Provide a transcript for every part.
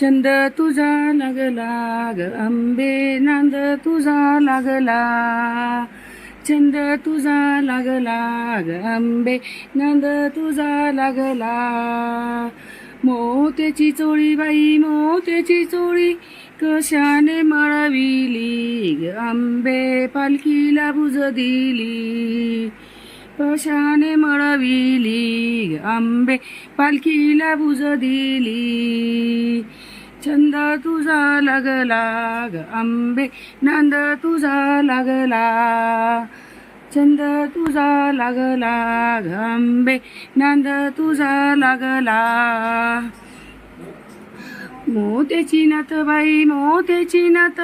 छंद तुझा लागला ग आंबे नांद तुझा लागला छंद तुझा लागला ग आंबे नांद तुझा लागला मोत्याची चोळी बाई मोत्याची चोळी कशाने मळविली ग? आंबे पालखीला बुज दिली. कशाने मळविली आंबे पालखीला बुज दिली. छंद तुझा लागला ग आंबे नंद तुझा लागला. छंद तुझा लागला ग आंबे नंद तुझा लागला. मोत्याची नात बाई मोत्याची नात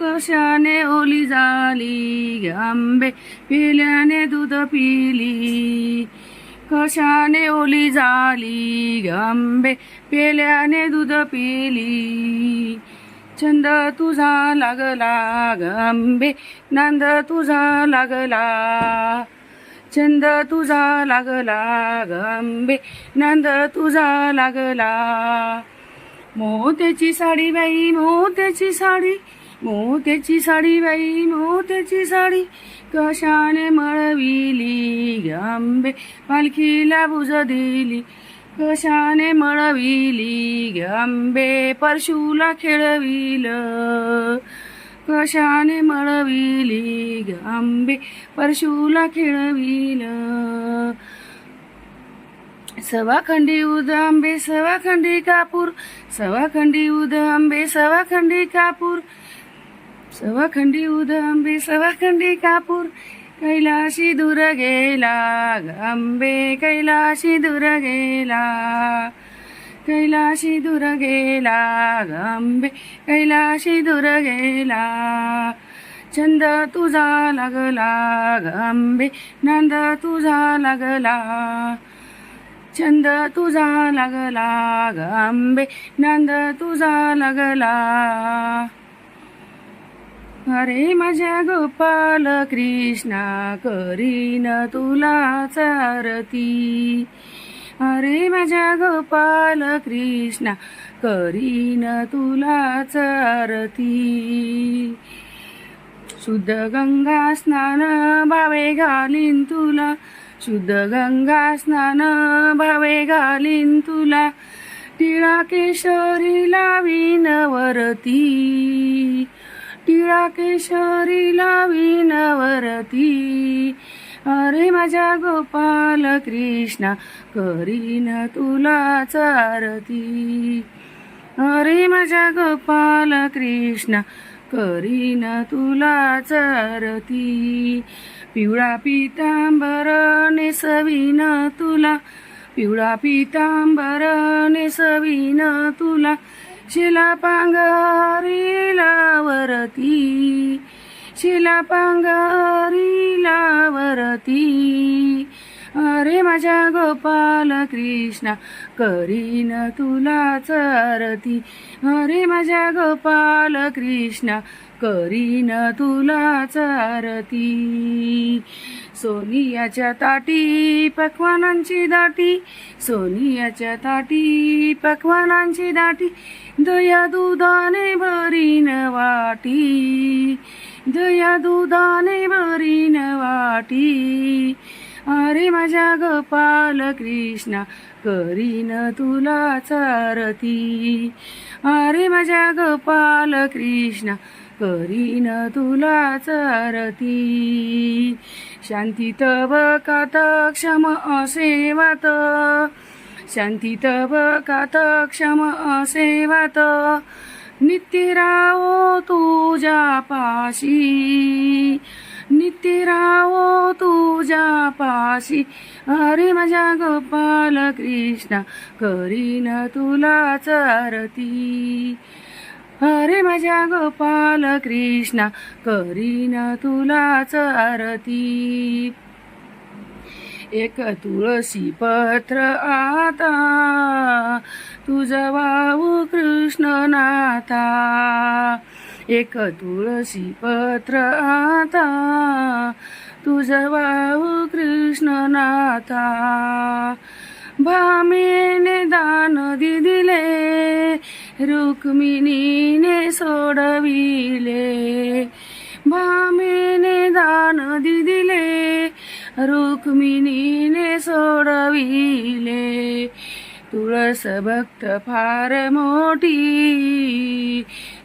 कशाने ओली झाली? आंबे पिल्याने दूध पिली. कशाने ओली झाली? आंबे पेल्याने दूध पिली. छंद तुझा लागला गंबे नंद तुझा लागला. छंद तुझा लागला गंबे नंद तुझा लागला. मोत्याची साडी बाई मोत्याची साडी. मोत्याची साडी बाई मोत्याची साडी. कशाने मळविली ग आंबे? पालखीला बुज दिली. कशाने मळविली ग आंबे? परशूला खेळविल. कशाने मळविली ग आंबे? खेळविलं. सवाखंडी उद आंबे सवाखंडी कापूर सवाखंडी उद आंबे सवाखंडी कापूर सवाखंडी उद आंबे सवाखंडी कापूर कैलाशी दूर गेला आंबे कैलाशी दूर गेला कैलाशी दूर गेला आंबे कैलाशी दूर गेला छंद तुझा लागला ग आंबे नंद तुझा लागला छंद तुझा लागला ग आंबे नंद तुझा लागला. अरे माझ्या गोपाल कृष्णा करीन तुला चारती अरे माझ्या गोपाल कृष्णा करीन तुला चारती शुद्ध गंगा स्नान भावे घालीन तुला शुद्ध गंगा स्नान भावे घालीन तुला. टिळा केशरी लावीन वरती टिळा केशरी लावीन वरती अरे माझ्या गोपाल कृष्णा करीन तुला चारती अरे माझ्या गोपाल कृष्णा करीन तुला चारती पिवळा पितांबर नेसवीन तुला. पिवळा पितांबर नेसवीन तुला. शिला पांघरीला शिला पांघरीला अरे माझ्या गोपाल कृष्णा करीन तुला चारती. अरे माझ्या गोपाल कृष्णा करीन तुला चारती. सोनियाच्या ताटी पक्वानांची दाटी सोनियाच्या ताटी पक्वानांची दाटी. दया दुधाने भरीन वाटी दया दुधाने भरीन वाटी. अरे माझ्या गोपाल कृष्णा करीन तुला चारती. अरे माझ्या गोपाल कृष्णा करीन तुला चारती. शांती तव कात क्षम असेवात शांती तव कात क्षम असेवात नित्य रावो तुझ्या पाशी. नित्य रावो तुझ्या पाशी. अरे माझ्या गोपाल कृष्णा करीन तुला चारती. अरे माझ्या गोपाल कृष्णा करीन तुला चारती. एक तुळशी पत्र आता तुझा वाहू कृष्ण नाथा एक तुळशी पत्र आता. तुझ वाहू हो कृष्ण नाथा भामेने दान दिले रुक्मिणीने सोडविले. भामेने दान दिले रुक्मिणीने सोडविले. तुळस भक्त फार मोठी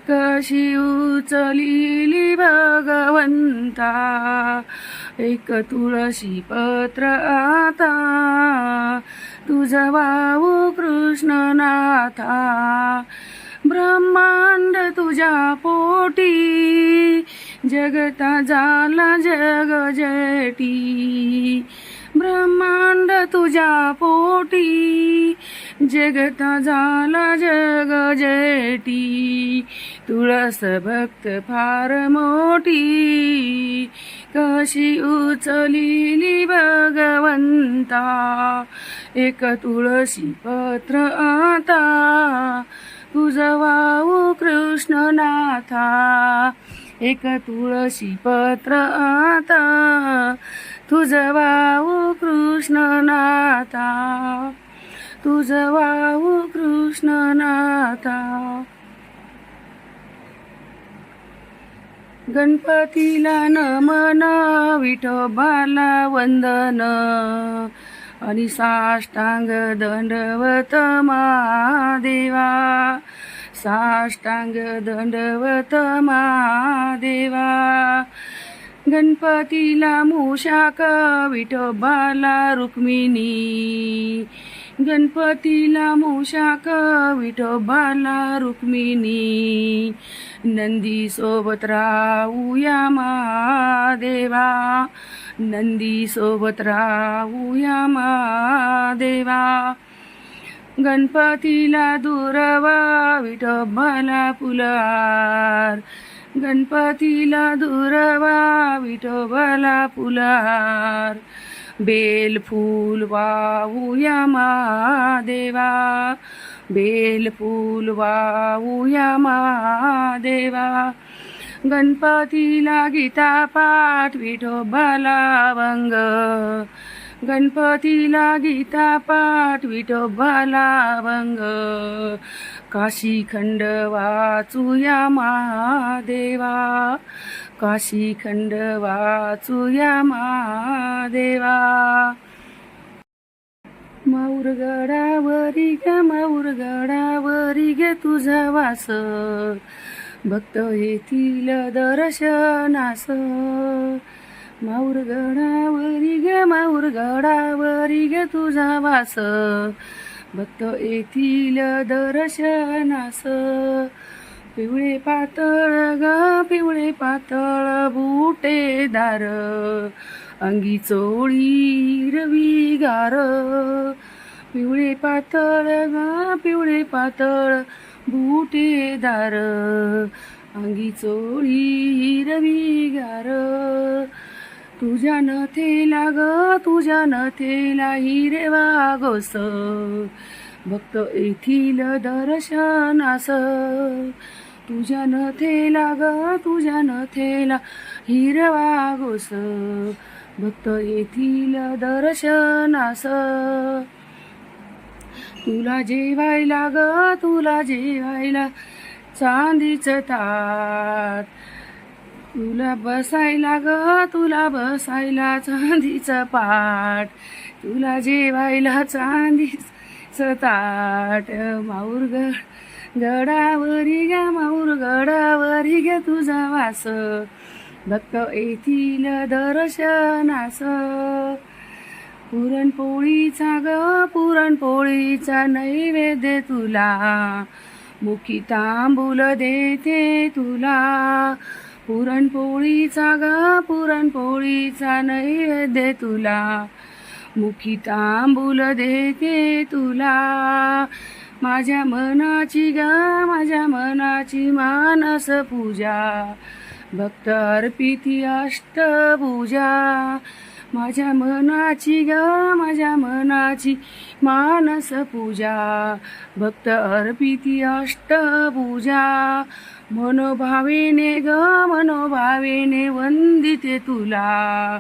कशी उचलिली भगवंता? एक तुळशी पत्र आता तुझा वाऊ कृष्णनाथा. ब्रह्मांड तुझ्या पोटी जगता झाला जग जटी. ब्रह्मांड तुझ्या पोटी जगता झाला जग जेटी तुळस भक्त फार मोठी. कशी उचलिली भगवंता. एक तुळशी पत्र आता. तुझवाऊ वाहू कृष्णनाथा. एक तुळशी पत्र आता. तुझवाऊ कृष्ण कृष्णनाथा. तुझं वाहू कृष्णनाथा. गणपतीला नमन विठोबाला वंदन. आणि साष्टांग दंडवत महादेवा. साष्टांग दंडवत महादेवा. गणपतीला मूषाक विठोबाला रुक्मिणी. गणपतीला मोशाक विठोबाला रुक्मिणी. नंदी सोबत राहूया महादेवा नंदी सोबत राहूया महादेवा गणपतीला दुरवा विठोबाला फुलार. गणपतीला दुरवा विठोबाला फुलार. बेल फूल वाहूया महादेवा. बेल फूल वाहूया महादेवा. गणपतीला गीता पाठ विठोबाला वंग गणपतीला गीता पाठ विठोबाला वंग काशीखंड वाचूया महादेवा. काशी खंड वाचूया महादेवा मौरगडावरी ग मौरगडावरी ग तुझा वास. भक्त येथील दर्शनास. माऊरगडावरी ग माऊरगडावरी ग तुझा वास. भक्त येथील दर्शनास. पिवळे पातळ ग पिवळे पातळ बुटेदार. अंगी चोळी रवी गार. पिवळे पातळ ग पिवळे पातळ बुटेदार. अंगी चोळी रवी गार. तुझ्या नथेला ग तुझ्या नथेला हिरे वागोस भक्त येथील दर्शनास. तुझ्या नथेला ग तुझ्या नथेला हिरवा गोस. भक्त येथील दर्शनास. तुला जेवायला ग तुला जेवायला चांदीचं ताट तुला बसायला ग तुला बसायला चांदीचं पाठ तुला जेवायला चांदीचं ताट माऊर गड गडावरी ग माऊर गडावरी ग तुझा वास. भक्त येथील दर्शनास. पुरणपोळीचा ग पुरणपोळीचा नैवेद्य तुला. मुखी तांबूल देते तुला. पुरणपोळीचा ग पुरणपोळीचा नैवेद्य तुला. मुखी तांबूल देते तुला. माझ्या मनाची ग माझ्या मनाची मानस पूजा. भक्त अर्पिती अष्टपूजा माझ्या मनाची ग माझ्या मनाची मानस पूजा. भक्त अर्पिती अष्टपूजा मनोभावेने ग मनोभावेने वंदिते तुला.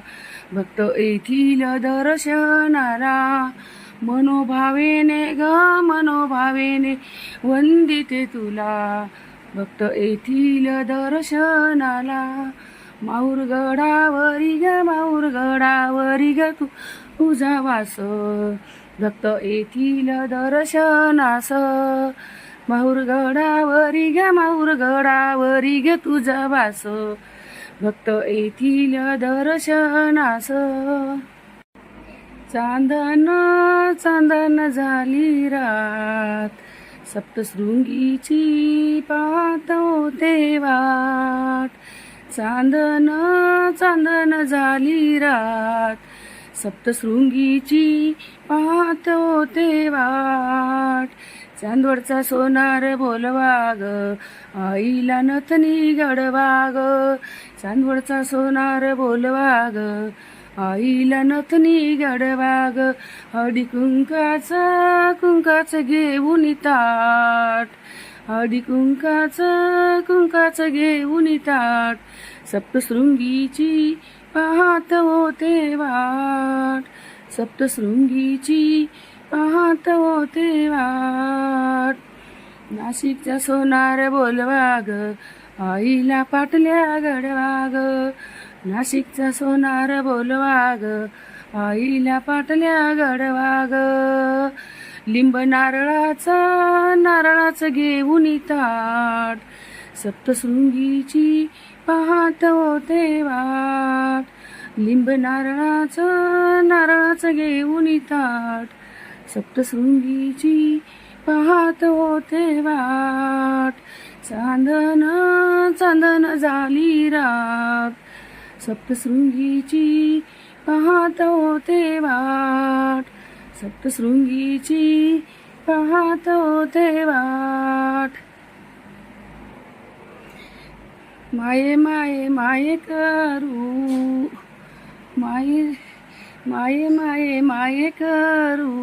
भक्त येथील दर्शनारा मनोभावेने ग मनोभावेने वंदिते तुला. भक्त येथील दर्शनाला माऊरगडावरी ग माऊरगडावरी ग तू तुझा वास. भक्त येथील दर्शनास माऊरगडावरी ग माऊरगडावरी ग तुझा वास. भक्त येथील दर्शनास. चांदन चांदन झाली रात. सप्तशृंगीची पाहतो ते वाट. चांदन चांदन झाली रात. सप्तशृंगीची पाहतो ते वाट. चांदवडचा सोनार बोलवा ग आईला नथनी गडवाग. चांदवडचा सोनार बोलवाग आईला नथनी गडवाग. हडी कुंकाचा कुंकाचं घेऊन ताट हळदी कुंकाचं कुंकाचं घेऊन ताट सप्तशृंगीची पाहत होते वाट. सप्तशृंगीची पाहत होते वाट. नाशिकचा सोनार बोलवाग आईला पाटल्या गडवाग. नाशिकचा सोनार बोलवाग आईला पाटल्या गडवाग. लिंब नारळाचा नारळाचं घेऊन ताट सप्तशृंगीची पाहत होते वाट. लिंब नारळाचं नारळाचं घेऊन ताट सप्तशृंगीची पाहत होते वाट. चांदन चांदन झाली रात. सप्तशृंगीची पाहत होते वाट. सप्तशृंगीची पाहत होते वाट. माये माये माये करू. माये माये माये माये करू.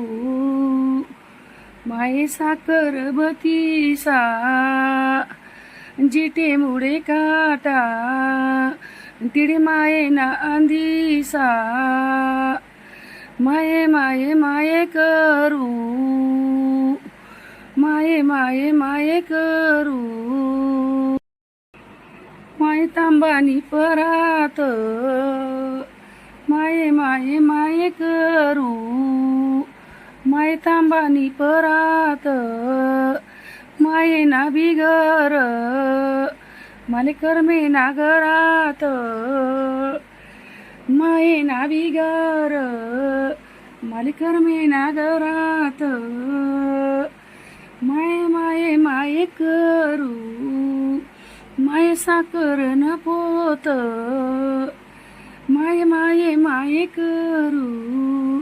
माये साकर बतीसा. जिटे मुडे काटा. तिडे माये ना अंधीसा माये माये माये करू. माये माये माये करू. माये तांबानी परात. माये माये माये करू. माय थांबानी परात. माये ना बिगर. माले करमे नागरात माये ना बिगर. माले ना गरात माये माये माये करू. माये साकर न पोत. माय माये माये करू.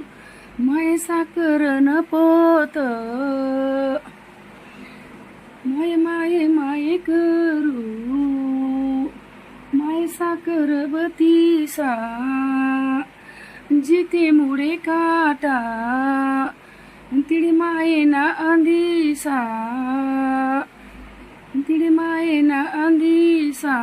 माय साकर न पोत. माय माये माये करू. माय साकर बतीसा. जिथे मुडे काटा तिडे माये ना अंधीसा तिडे माये ना अंधीसा